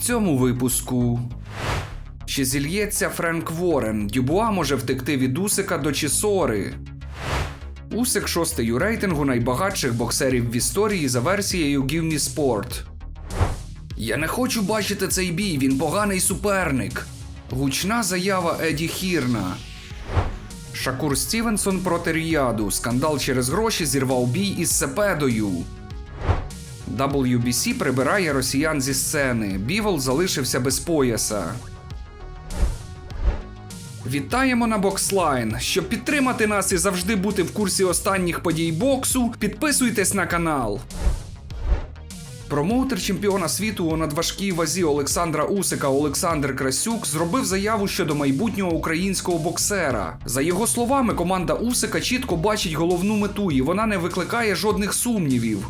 цьому випуску. Чи зільється Френк Ворен? Дюбуа може втекти від Усика до Чісори. Усик шостий у рейтингу найбагатших боксерів в історії за версією Me Sport. Я не хочу бачити цей бій, він поганий суперник. Гучна заява Еді Хірна. Шакур Стівенсон проти Ріаду. Скандал через гроші зірвав бій із Сепедою. WBC прибирає росіян зі сцени. Бівол залишився без пояса. Вітаємо на Бокслайн. Щоб підтримати нас і завжди бути в курсі останніх подій боксу, підписуйтесь на канал. Промоутер чемпіона світу у надважкій вазі Олександра Усика Олександр Красюк зробив заяву щодо майбутнього українського боксера. За його словами, команда Усика чітко бачить головну мету, і вона не викликає жодних сумнівів.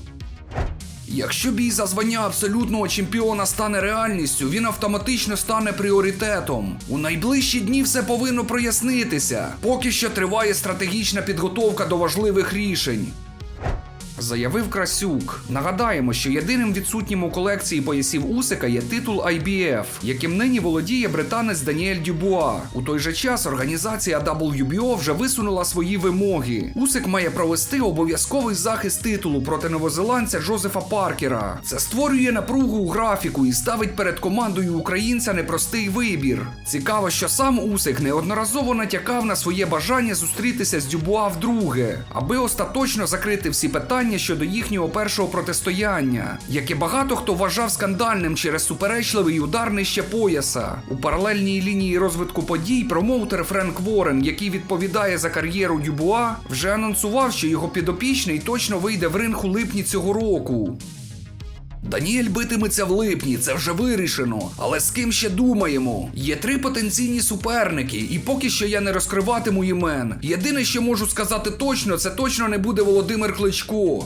Якщо бій за звання абсолютного чемпіона стане реальністю, він автоматично стане пріоритетом. У найближчі дні все повинно прояснитися. Поки що триває стратегічна підготовка до важливих рішень. Заявив Красюк. Нагадаємо, що єдиним відсутнім у колекції поясів Усика є титул IBF, яким нині володіє британець Даніель Дюбуа. У той же час організація WBO вже висунула свої вимоги. Усик має провести обов'язковий захист титулу проти новозеландця Джозефа Паркера. Це створює напругу у графіку і ставить перед командою українця непростий вибір. Цікаво, що сам Усик неодноразово натякав на своє бажання зустрітися з Дюбуа вдруге, аби остаточно закрити всі питання щодо їхнього першого протистояння, яке багато хто вважав скандальним через суперечливий удар нижче пояса. У паралельній лінії розвитку подій промоутер Френк Ворен, який відповідає за кар'єру Дюбуа, вже анонсував, що його підопічний точно вийде в ринг у липні цього року. Даніель битиметься в липні, це вже вирішено. Але з ким ще думаємо? Є три потенційні суперники, і поки що я не розкриватиму імен. Єдине, що можу сказати точно, це точно не буде Володимир Кличко.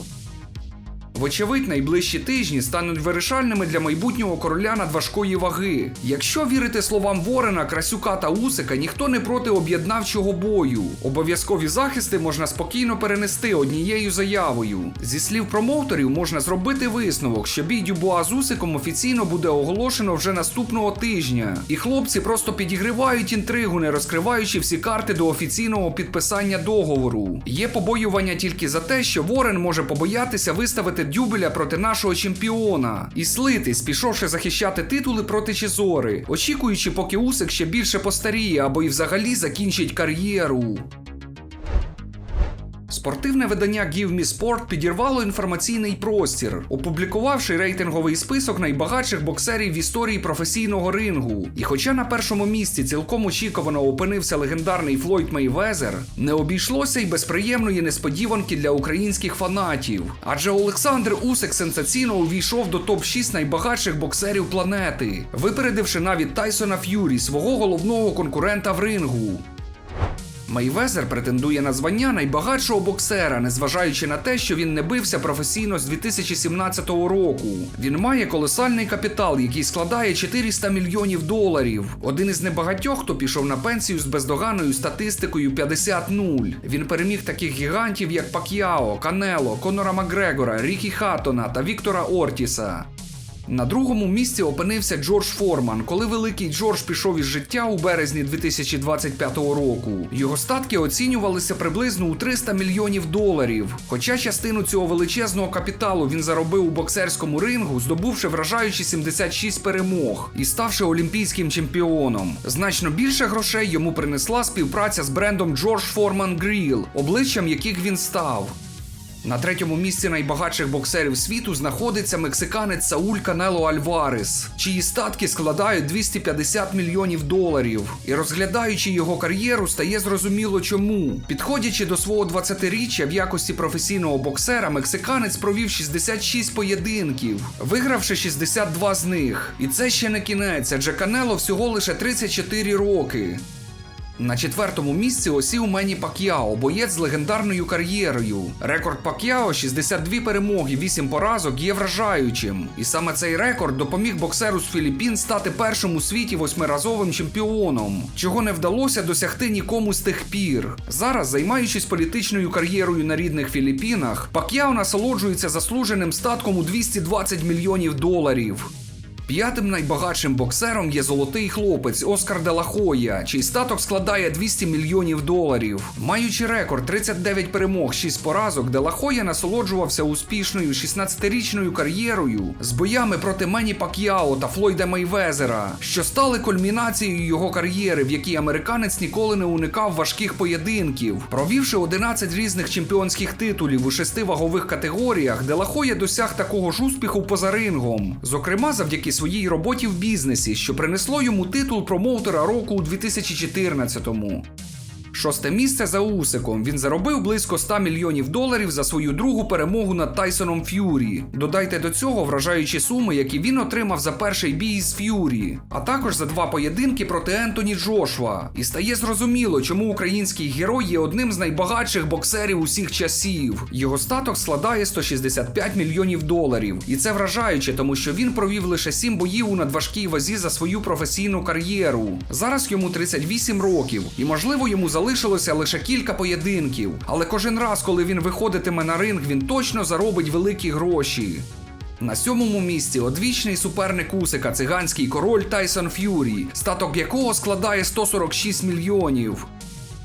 Вочевидь, найближчі тижні стануть вирішальними для майбутнього короля надважкої ваги. Якщо вірити словам Ворена, Красюка та Усика, ніхто не проти об'єднавчого бою. Обов'язкові захисти можна спокійно перенести однією заявою. Зі слів промоутерів можна зробити висновок, що бій Дюбуа з Усиком офіційно буде оголошено вже наступного тижня. І хлопці просто підігривають інтригу, не розкриваючи всі карти до офіційного підписання договору. Є побоювання тільки за те, що Ворен може побоятися виставити дюбеля проти нашого чемпіона і слитись, пішовши захищати титули проти Чезори, очікуючи, поки Усик ще більше постаріє або і взагалі закінчить кар'єру. Спортивне видання Give Me Sport підірвало інформаційний простір, опублікувавши рейтинговий список найбагатших боксерів в історії професійного рингу. І хоча на першому місці цілком очікувано опинився легендарний Флойд Мейвезер, не обійшлося й без приємної несподіванки для українських фанатів. Адже Олександр Усик сенсаційно увійшов до топ-6 найбагатших боксерів планети, випередивши навіть Тайсона Ф'юрі, свого головного конкурента в рингу. Мейвезер претендує на звання найбагатшого боксера, незважаючи на те, що він не бився професійно з 2017 року. Він має колосальний капітал, який складає 400 мільйонів доларів. Один із небагатьох, хто пішов на пенсію з бездоганною статистикою 50-0. Він переміг таких гігантів, як Пак'яо, Канело, Конора Макгрегора, Рікі Хаттона та Віктора Ортіса. На другому місці опинився Джордж Форман, коли великий Джордж пішов із життя у березні 2025 року. Його статки оцінювалися приблизно у 300 мільйонів доларів. Хоча частину цього величезного капіталу він заробив у боксерському рингу, здобувши вражаючі 76 перемог і ставши олімпійським чемпіоном. Значно більше грошей йому принесла співпраця з брендом Джордж Форман Гріл, обличчям яких він став. На третьому місці найбагатших боксерів світу знаходиться мексиканець Сауль Канело Альварес, чиї статки складають 250 мільйонів доларів. І розглядаючи його кар'єру, стає зрозуміло чому. Підходячи до свого 20-річчя в якості професійного боксера, мексиканець провів 66 поєдинків, вигравши 62 з них. І це ще не кінець, адже Канело всього лише 34 роки. На четвертому місці осів Мені Пак'яо, боєць з легендарною кар'єрою. Рекорд Пак'яо 62 перемоги, 8 поразок є вражаючим. І саме цей рекорд допоміг боксеру з Філіппін стати першим у світі восьмиразовим чемпіоном, чого не вдалося досягти нікому з тих пір. Зараз, займаючись політичною кар'єрою на рідних Філіппінах, Пак'яо насолоджується заслуженим статком у 220 мільйонів доларів. П'ятим найбагатшим боксером є золотий хлопець Оскар Делахоя, чий статок складає 200 мільйонів доларів. Маючи рекорд 39 перемог, 6 поразок, Делахоя насолоджувався успішною 16-річною кар'єрою з боями проти Мені Пак'яо та Флойда Мейвезера, що стали кульмінацією його кар'єри, в якій американець ніколи не уникав важких поєдинків. Провівши 11 різних чемпіонських титулів у шести вагових категоріях, Делахоя досяг такого ж успіху поза рингом, зокрема завдяки своїй роботі в бізнесі, що принесло йому титул промоутера року у 2014-му. Шосте місце за Усиком. Він заробив близько 100 мільйонів доларів за свою другу перемогу над Тайсоном Ф'юрі. Додайте до цього вражаючі суми, які він отримав за перший бій з Ф'юрі, а також за два поєдинки проти Ентоні Джошва. І стає зрозуміло, чому український герой є одним з найбагатших боксерів усіх часів. Його статок складає 165 мільйонів доларів. І це вражаюче, тому що він провів лише 7 боїв у надважкій вазі за свою професійну кар'єру. Зараз йому 38 років, і можливо йому залишилося лише кілька поєдинків. Але кожен раз, коли він виходитиме на ринг, він точно заробить великі гроші. На сьомому місці одвічний суперник Усика, циганський король Тайсон Ф'юрі, статок якого складає 146 мільйонів.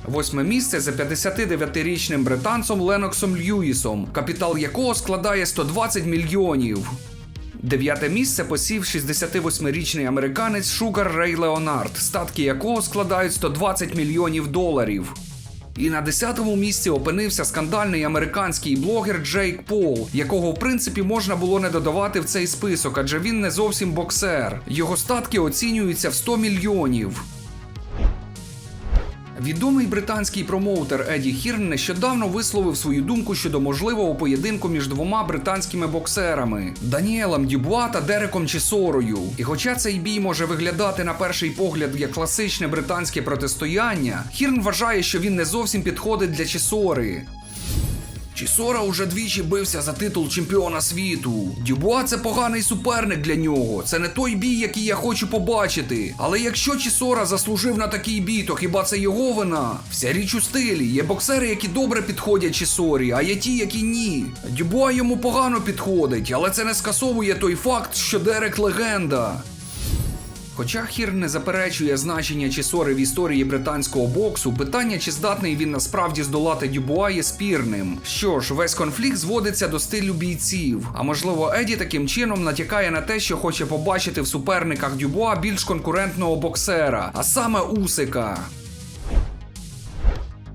Восьме місце за 59-річним британцем Леноксом Льюісом, капітал якого складає 120 мільйонів. Дев'яте місце посів 68-річний американець Шугар Рей Леонард, статки якого складають 120 мільйонів доларів. І на 10-му місці опинився скандальний американський блогер Джейк Пол, якого в принципі можна було не додавати в цей список, адже він не зовсім боксер. Його статки оцінюються в 100 мільйонів. Відомий британський промоутер Еді Хірн нещодавно висловив свою думку щодо можливого поєдинку між двома британськими боксерами Даніелем Дюбуа та Дереком Чісорою. І хоча цей бій може виглядати на перший погляд як класичне британське протистояння, Хірн вважає, що він не зовсім підходить для Чісори. Чісора уже двічі бився за титул чемпіона світу. Дюбуа це поганий суперник для нього. Це не той бій, який я хочу побачити. Але якщо Чісора заслужив на такий бій, то хіба це його вина? Вся річ у стилі. Є боксери, які добре підходять Чісорі, а є ті, які ні. Дюбуа йому погано підходить, але це не скасовує той факт, що Дерек легенда. Хоча Хір не заперечує значення Чісори в історії британського боксу, питання, чи здатний він насправді здолати Дюбуа, є спірним. Що ж, весь конфлікт зводиться до стилю бійців. А можливо, Еді таким чином натякає на те, що хоче побачити в суперниках Дюбуа більш конкурентного боксера, а саме Усика.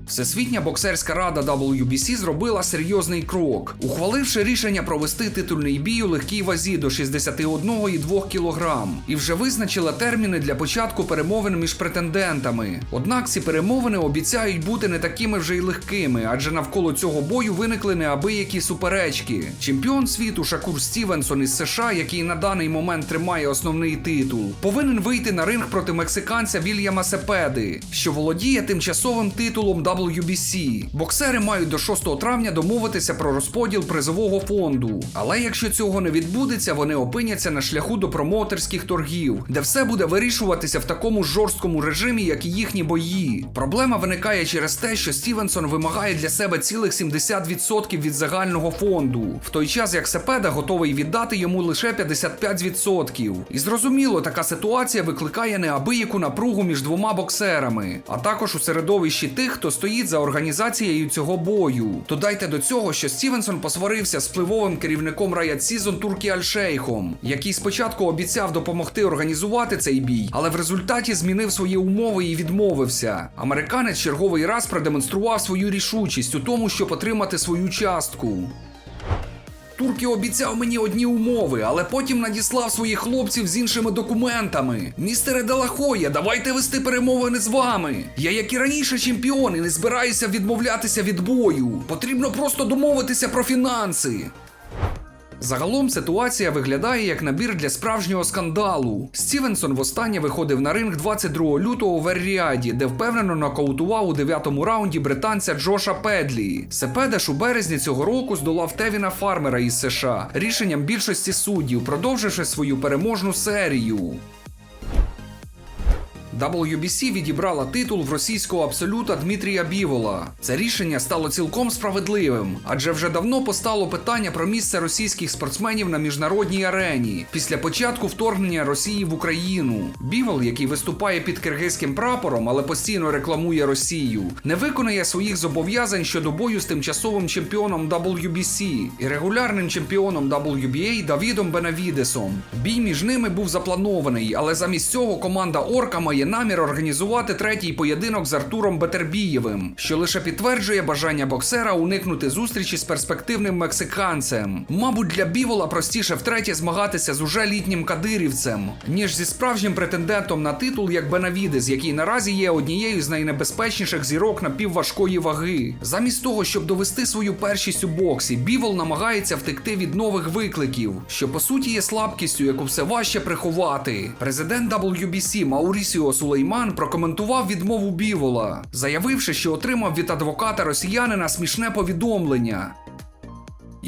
Всесвітня боксерська рада WBC зробила серйозний крок, ухваливши рішення провести титульний бій у легкій вазі до 61,2 кг і вже визначила терміни для початку перемовин між претендентами. Однак ці перемовини обіцяють бути не такими вже й легкими, адже навколо цього бою виникли неабиякі суперечки. Чемпіон світу Шакур Стівенсон із США, який на даний момент тримає основний титул, повинен вийти на ринг проти мексиканця Вільяма Сепеди, що володіє тимчасовим титулом WBC. Боксери мають до 6 травня домовитися про розподіл призового фонду. Але якщо цього не відбудеться, вони опиняться на шляху до промоутерських торгів, де все буде вирішуватися в такому жорсткому режимі, як і їхні бої. Проблема виникає через те, що Стівенсон вимагає для себе цілих 70% від загального фонду, в той час як Сепеда готовий віддати йому лише 55%. І зрозуміло, така ситуація викликає неабияку напругу між двома боксерами, а також у середовищі тих, хто стоїть за організацією цього бою. Додайте до цього, що Стівенсон посварився з впливовим керівником Riot Season Туркі Альшейхом, який спочатку обіцяв допомогти організувати цей бій, але в результаті змінив свої умови і відмовився. Американець черговий раз продемонстрував свою рішучість у тому, щоб отримати свою частку. Турки обіцяв мені одні умови, але потім надіслав своїх хлопців з іншими документами. Містере Делахоя, давайте вести перемовини з вами. Я, як і раніше, чемпіон і не збираюся відмовлятися від бою. Потрібно просто домовитися про фінанси. Загалом ситуація виглядає як набір для справжнього скандалу. Стівенсон востаннє виходив на ринг 22 лютого в Ерріаді, де впевнено нокаутував у дев'ятому раунді британця Джоша Педлі. Сепедеш у березні цього року здолав Тевіна Фармера із США рішенням більшості суддів, продовживши свою переможну серію. WBC відібрала титул в російського абсолюта Дмитрія Бівола. Це рішення стало цілком справедливим, адже вже давно постало питання про місце російських спортсменів на міжнародній арені після початку вторгнення Росії в Україну. Бівол, який виступає під киргизьким прапором, але постійно рекламує Росію, не виконує своїх зобов'язань щодо бою з тимчасовим чемпіоном WBC і регулярним чемпіоном WBA Давідом Бенавідесом. Бій між ними був запланований, але замість цього команда Орка має намір організувати третій поєдинок з Артуром Бетербієвим, що лише підтверджує бажання боксера уникнути зустрічі з перспективним мексиканцем. Мабуть, для Бівола простіше втретє змагатися з уже літнім кадирівцем, ніж зі справжнім претендентом на титул, як Бенавідес, який наразі є однією з найнебезпечніших зірок напівважкої ваги. Замість того, щоб довести свою першість у боксі, Бівол намагається втекти від нових викликів, що по суті є слабкістю, яку все важче приховати. Президент WBC Маурісіо Сулейман прокоментував відмову Бівола, заявивши, що отримав від адвоката росіянина смішне повідомлення.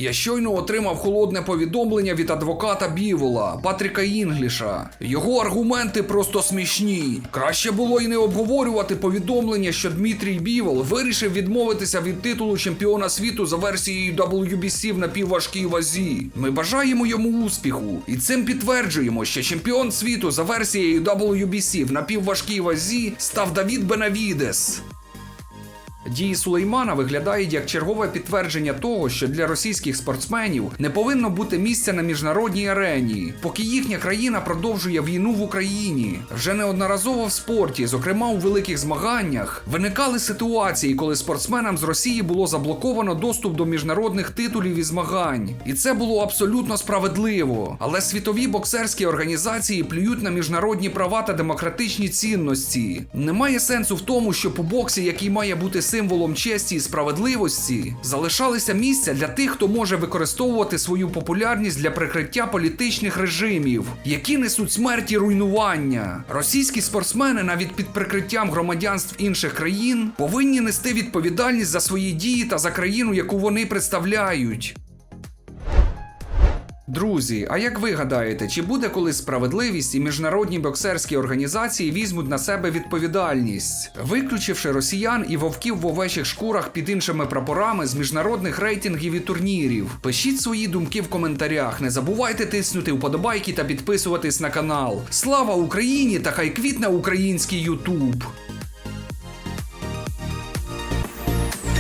Я щойно отримав холодне повідомлення від адвоката Бівола, Патріка Інгліша. Його аргументи просто смішні. Краще було й не обговорювати повідомлення, що Дмитрій Бівол вирішив відмовитися від титулу чемпіона світу за версією WBC в напівважкій вазі. Ми бажаємо йому успіху, і цим підтверджуємо, що чемпіон світу за версією WBC в напівважкій вазі став Давід Бенавідес. Дії Сулеймана виглядають як чергове підтвердження того, що для російських спортсменів не повинно бути місця на міжнародній арені, поки їхня країна продовжує війну в Україні. Вже неодноразово в спорті, зокрема у великих змаганнях, виникали ситуації, коли спортсменам з Росії було заблоковано доступ до міжнародних титулів і змагань. І це було абсолютно справедливо. Але світові боксерські організації плюють на міжнародні права та демократичні цінності. Немає сенсу в тому, що по боксі, який має бути символом честі і справедливості, залишалися місця для тих, хто може використовувати свою популярність для прикриття політичних режимів, які несуть смерть і руйнування. Російські спортсмени, навіть під прикриттям громадянств інших країн, повинні нести відповідальність за свої дії та за країну, яку вони представляють. Друзі, а як ви гадаєте, чи буде колись справедливість і міжнародні боксерські організації візьмуть на себе відповідальність, виключивши росіян і вовків в овечих шкурах під іншими прапорами з міжнародних рейтингів і турнірів? Пишіть свої думки в коментарях. Не забувайте тиснути вподобайки та підписуватись на канал. Слава Україні та хай квітне український Ютуб!